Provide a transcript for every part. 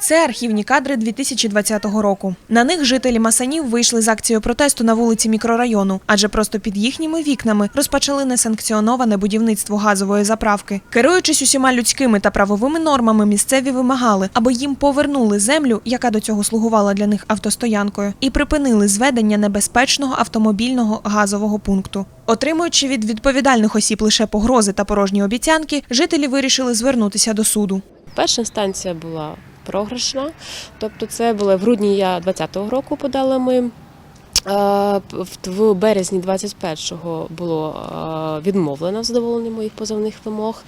Це архівні кадри 2020 року. На них жителі Масанів вийшли з акцією протесту на вулиці мікрорайону, адже просто під їхніми вікнами розпочали несанкціоноване будівництво газової заправки. Керуючись усіма людськими та правовими нормами, місцеві вимагали, аби їм повернули землю, яка до цього слугувала для них автостоянкою, і припинили зведення небезпечного автомобільного газового пункту. Отримуючи від відповідальних осіб лише погрози та порожні обіцянки, жителі вирішили звернутися до суду. Перша інстанція була програшна, тобто це було в грудні я 2020 року подала ми. Е, в- березні 21-го було е, відмовлено задоволення моїх позовних вимог.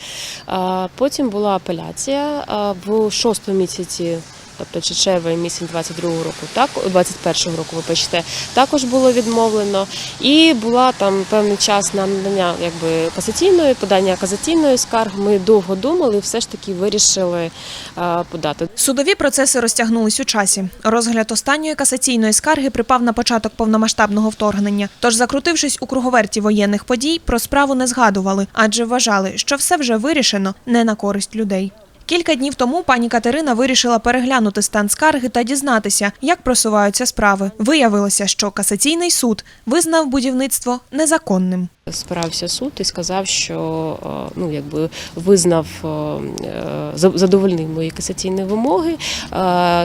Е, Потім була апеляція в шостому місяці. Тобто чи червень місяць 22 року, так 21 року, вибачте, також було відмовлено. І була там певний час на надання якби касаційної подання казаційної скарги. Ми довго думали, все ж таки вирішили е, подати. Судові процеси розтягнулись у часі. Розгляд останньої касаційної скарги припав на початок повномасштабного вторгнення. Тож, закрутившись у круговерті воєнних подій, про справу не згадували, адже вважали, що все вже вирішено не на користь людей. Кілька днів тому пані Катерина вирішила переглянути стан скарги та дізнатися, як просуваються справи. Виявилося, що касаційний суд визнав будівництво незаконним. Справився суд і сказав, що е, ну якби визнав е, е, задовольнив мої касаційні вимоги,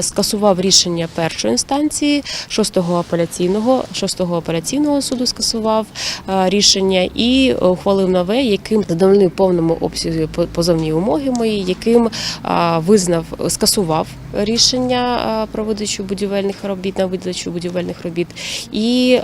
скасував рішення першої інстанції, шостого апеляційного, шостого апеляційного суду скасував рішення і ухвалив нове, яким задовольнив повному обсязі позовні вимоги мої, яким визнав, скасував рішення про видачу будівельних робіт на видачу будівельних робіт і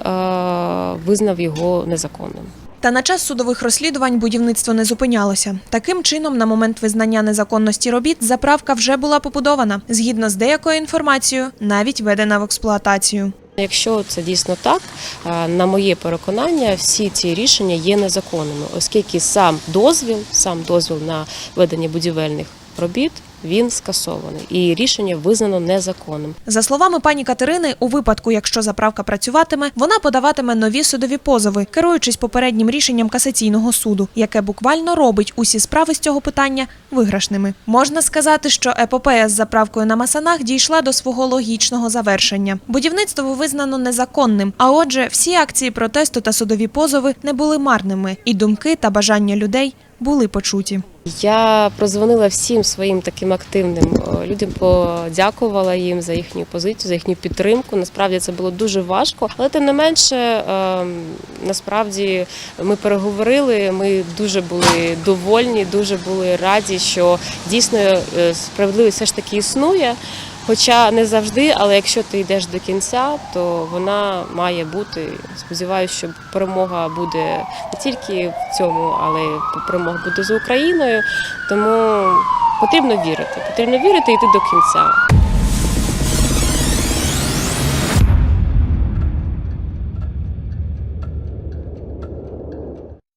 визнав його незаконним. Та на час судових розслідувань будівництво не зупинялося. Таким чином, на момент визнання незаконності робіт, заправка вже була побудована. Згідно з деякою інформацією, навіть введена в експлуатацію. Якщо це дійсно так, е, на моє переконання, всі ці рішення є незаконними, оскільки сам дозвіл, сам дозвіл на ведення будівельних робіт він скасований і рішення визнано незаконним. За словами пані Катерини, у випадку, якщо заправка працюватиме, вона подаватиме нові судові позови, керуючись попереднім рішенням касаційного суду, яке буквально робить усі справи з цього питання виграшними. Можна сказати, що епопея з заправкою на масанах дійшла до свого логічного завершення. Будівництво визнано незаконним. А отже, всі акції протесту та судові позови не були марними, і думки та бажання людей були почуті. Я прозвонила всім своїм таким активним е, людям, подякувала їм за їхню позицію, за їхню підтримку. Насправді це було дуже важко, але тим не менше, е, насправді ми переговорили. Ми дуже були довольні, дуже були раді, що дійсно е, справедливість все ж таки існує. Хоча не завжди, але якщо ти йдеш до кінця, то вона має бути. Сподіваюся, що перемога буде не тільки в цьому, але перемога буде за Україною. Тому потрібно вірити. Потрібно вірити і йти до кінця.